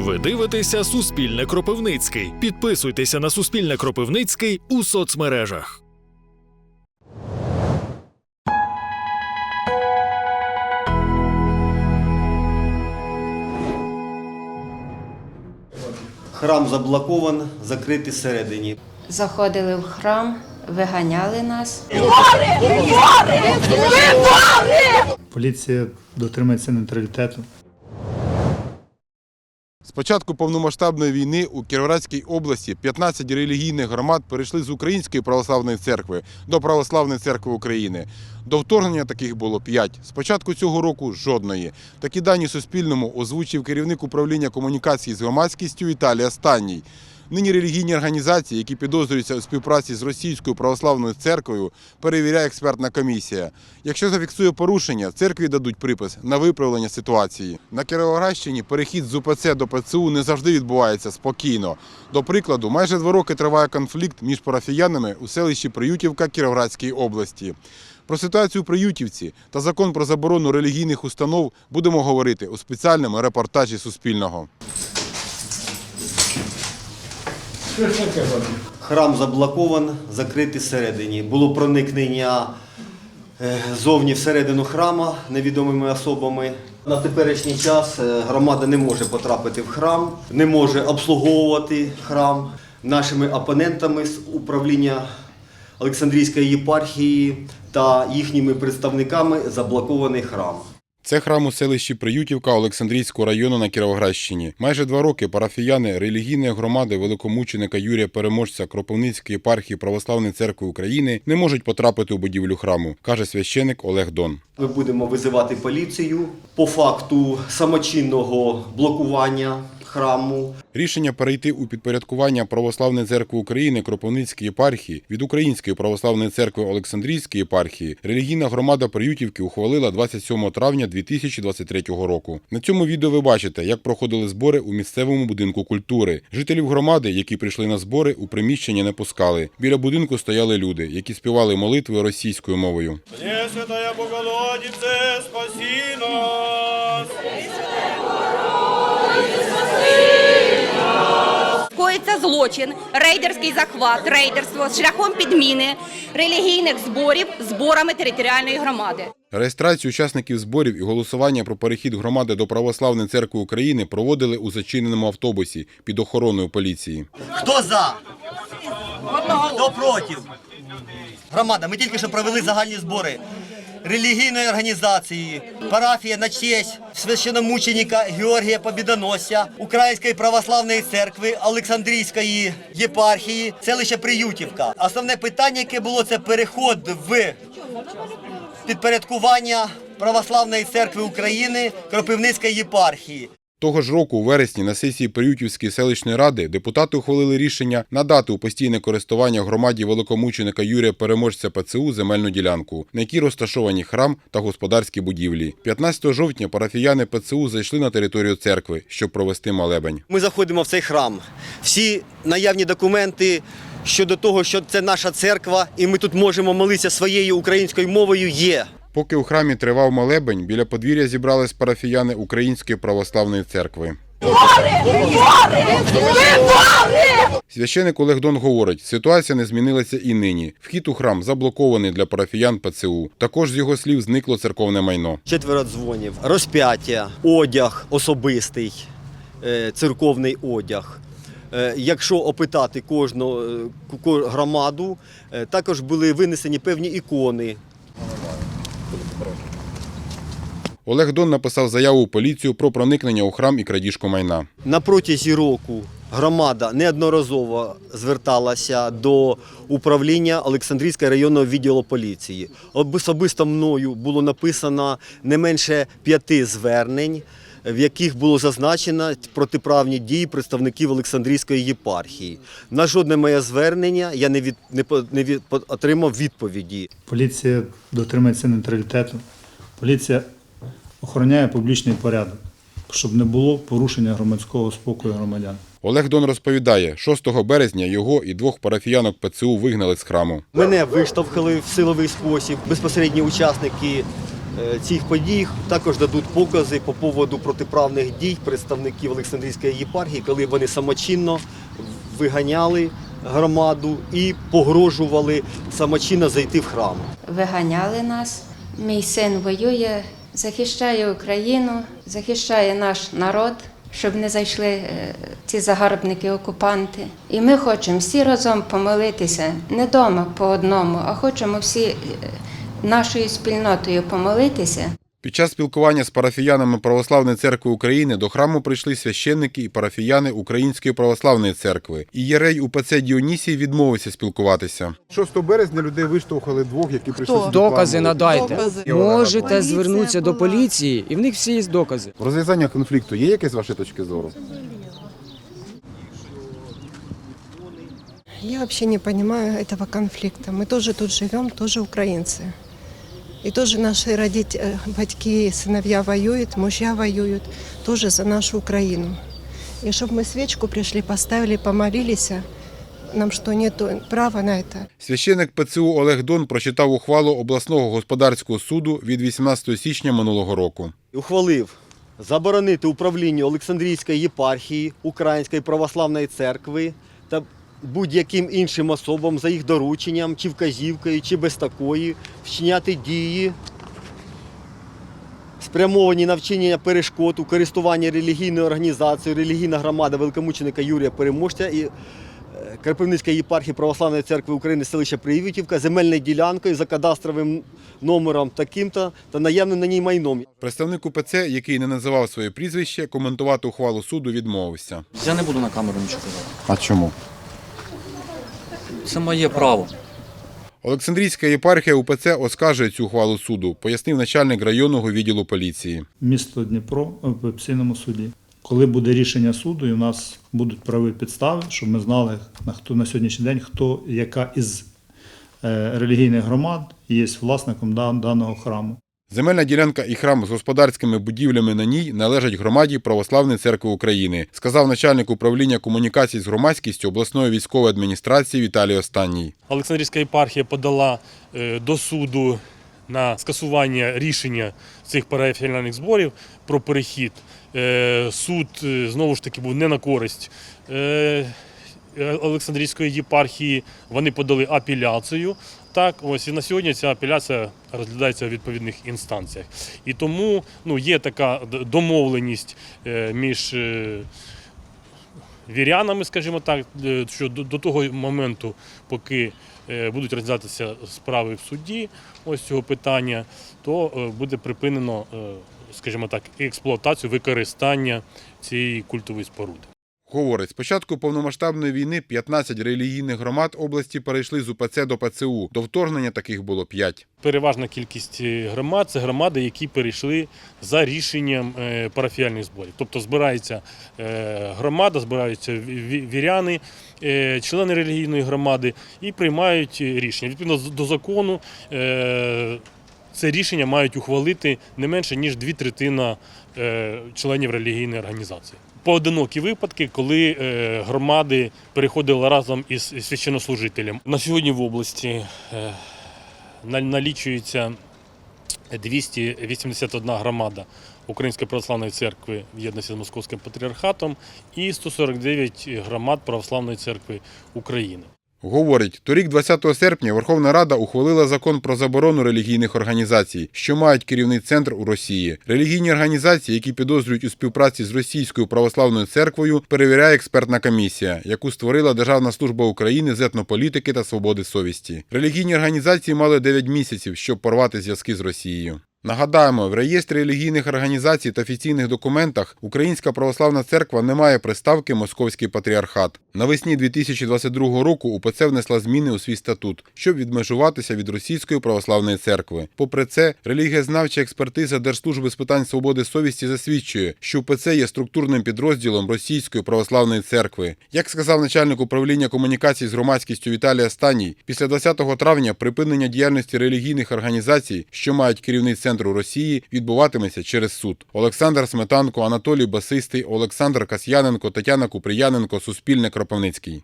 Ви дивитеся Суспільне Кропивницький. Підписуйтеся на Суспільне Кропивницький у соцмережах. Храм заблокован, закритий всередині. Заходили в храм, виганяли нас. Поліція дотримується нейтралітету. З початку повномасштабної війни у Кіровоградській області 15 релігійних громад перейшли з Української православної церкви до Православної церкви України. До вторгнення таких було 5. З початку цього року жодної. Такі дані Суспільному озвучив керівник управління комунікації з громадськістю Віталій Останній. Нині релігійні організації, які підозрюються у співпраці з Російською православною церквою, перевіряє експертна комісія. Якщо зафіксує порушення, церкві дадуть припис на виправлення ситуації. На Кіровоградщині перехід з УПЦ до ПЦУ не завжди відбувається спокійно. До прикладу, майже два роки триває конфлікт між парафіянами у селищі Приютівка Кіровоградської області. Про ситуацію у Приютівці та закон про заборону релігійних установ будемо говорити у спеціальному репортажі Суспільного. Храм заблокован, закритий всередині. Було проникнення е, зовні всередину храма невідомими особами. На теперішній час е, громада не може потрапити в храм, не може обслуговувати храм. Нашими опонентами з управління Олександрійської єпархії та їхніми представниками заблокований храм. Це храм у селищі Приютівка Олександрійського району на Кіровоградщині. Майже два роки парафіяни релігійної громади великомученика Юрія Переможця Кропивницької єпархії Православної церкви України не можуть потрапити у будівлю храму, каже священик Олег Дон. Ми будемо визивати поліцію по факту самочинного блокування храму. Рішення перейти у підпорядкування Православної церкви України Кропивницької єпархії від Української православної церкви Олександрійської єпархії релігійна громада Приютівки ухвалила 27 травня 2023 року. На цьому відео ви бачите, як проходили збори у місцевому будинку культури. Жителів громади, які прийшли на збори, у приміщення не пускали. Біля будинку стояли люди, які співали молитви російською мовою. Пресвятая Богородице, спаси нас! Коїться злочин, рейдерський захват, рейдерство шляхом підміни релігійних зборів зборами територіальної громади. Реєстрацію учасників зборів і голосування про перехід громади до Православної церкви України проводили у зачиненому автобусі під охороною поліції. Хто за? Хто проти? Громада, ми тільки що провели загальні збори релігійної організації, парафія на честь священомученика Георгія Побідоносця, Української православної церкви, Олександрійської єпархії, селище Приютівка. Основне питання, яке було, це переход в підпорядкування Православної церкви України Кропивницької єпархії. Того ж року, у вересні, на сесії Приютівської селищної ради депутати ухвалили рішення надати у постійне користування громаді великомученика Юрія Переможця ПЦУ земельну ділянку, на якій розташовані храм та господарські будівлі. 15 жовтня парафіяни ПЦУ зайшли на територію церкви, щоб провести молебень. Ми заходимо в цей храм. Всі наявні документи щодо того, що це наша церква, і ми тут можемо молитися своєю українською мовою, є. Поки у храмі тривав молебень, біля подвір'я зібрались парафіяни Української православної церкви. Священик Олег Дон говорить, ситуація не змінилася і нині. Вхід у храм заблокований для парафіян ПЦУ. Також з його слів зникло церковне майно. Четверо дзвонів, розп'яття, одяг особистий, е, церковний одяг. Е, Якщо опитати кожну е, громаду, також були винесені певні ікони. Олег Дон написав заяву у поліцію про проникнення у храм і крадіжку майна. На протязі року громада неодноразово зверталася до управління Олександрійського районного відділу поліції. Особисто мною було написано не менше п'яти звернень, в яких було зазначено протиправні дії представників Олександрійської єпархії. На жодне моє звернення я не, від, не, не від, отримав відповіді. Поліція дотримується нейтралітету. Поліція охороняє публічний порядок, щоб не було порушення громадського спокою громадян. Олег Дон розповідає, 6 березня його і двох парафіянок ПЦУ вигнали з храму. Мене виштовхали в силовий спосіб безпосередні учасники цих подій також дадуть покази по поводу протиправних дій представників Олександрійської єпархії, коли вони самочинно виганяли громаду і погрожували самочинно зайти в храм. Виганяли нас. Мій син воює, захищає Україну, захищає наш народ, щоб не зайшли е, ці загарбники-окупанти. І ми хочемо всі разом помолитися, не вдома по одному, а хочемо всі е, нашою спільнотою помолитися. Під час спілкування з парафіянами Православної церкви України до храму прийшли священники і парафіяни Української православної церкви. І єрей УПЦ Діонісій відмовився спілкуватися. 6 березня людей виштовхали двох, які прийшли Хто? сюди. Докази надайте. Докази. Можете Поліція звернутися до поліції, і в них всі є докази. Розв'язання конфлікту є якесь з вашої точки зору? Я вообще не понимаю этого конфликта. Мы тоже тут живем, тоже украинцы. И тоже наши родители, батьки, сыновья воюют, мужья воюют, тоже за нашу Украину. И чтобы мы свечку пришли, поставили, помолились, нам что, нет права на это? Священик ПЦУ Олег Дон прочитав ухвалу обласного господарського суду від 18 січня минулого року. І ухвалив заборонити управлінню Олександрійської єпархії Української православної церкви та будь-яким іншим особам за їх дорученням, чи вказівкою, чи без такої, вчиняти дії, спрямовані на вчинення перешкод у користуванні релігійною організацією, релігійна громада великомученика Юрія Переможця і е, Карпивницької єпархії Православної церкви України селища Приївітівка земельною ділянкою за кадастровим номером таким-то та наявним на ній майном. Представник УПЦ, який не називав своє прізвище, коментувати ухвалу суду відмовився. Я не буду на камеру нічого казати. А чому? Це моє право. Олександрійська єпархія УПЦ оскаржує цю ухвалу суду, пояснив начальник районного відділу поліції. Місто Дніпро в апеляційному суді. Коли буде рішення суду, і у нас будуть правові підстави, щоб ми знали на хто на сьогоднішній день, хто яка із е, релігійних громад є власником даного храму. Земельна ділянка і храм з господарськими будівлями на ній належать громаді Православної церкви України, сказав начальник управління комунікацій з громадськістю обласної військової адміністрації Віталій Останній. Олександрійська єпархія подала е, до суду на скасування рішення цих парафіяльних зборів про перехід. Е, Суд е, знову ж таки був не на користь Олександрійської єпархії. Вони подали апеляцію. Так, ось і на сьогодні ця апеляція розглядається у відповідних інстанціях. І тому ну, є така домовленість е, між е, вірянами, скажімо так, е, що до, того моменту, поки е, будуть розглядатися справи в суді, ось цього питання, то е, буде припинено, е, скажімо так, експлуатацію, використання цієї культової споруди. Говорить, з початку повномасштабної війни 15 релігійних громад області перейшли з УПЦ до ПЦУ. До вторгнення таких було 5. Переважна кількість е, громад це громади, які перейшли за рішенням е, парафіяльних зборів. Тобто збирається е, громада, збираються ві- ві- віряни, члени релігійної громади і приймають рішення. Відповідно до закону це рішення мають ухвалити не менше ніж дві третина е, членів релігійної організації. Поодинокі випадки, коли е, громади переходили разом із священнослужителем. На сьогодні в області е, налічується 281 громада Української православної церкви в єдності з Московським патріархатом і 149 громад Православної церкви України. Говорить, торік, 20 серпня, Верховна Рада ухвалила закон про заборону релігійних організацій, що мають керівний центр у Росії. Релігійні організації, які підозрюють у співпраці з російською православною церквою, перевіряє експертна комісія, яку створила Державна служба України з етнополітики та свободи совісті. Релігійні організації мали 9 місяців, щоб порвати зв'язки з Росією. Нагадаємо, в реєстрі релігійних організацій та офіційних документах Українська православна церква не має приставки Московський патріархат. Навесні 2022 року УПЦ внесла зміни у свій статут, щоб відмежуватися від Російської православної церкви. Попри це, релігієзнавча експертиза Держслужби з питань свободи совісті засвідчує, що УПЦ є структурним підрозділом Російської православної церкви. Як сказав начальник управління комунікацій з громадськістю Віталій Станій, після 20 травня припинення діяльності релігійних організацій, що мають керівний центр у Росії, відбуватиметься через суд. Олександр Сметанко, Анатолій Басистий, Олександр Касьяненко, Тетяна Куприяненко, Суспільне Кропивницький.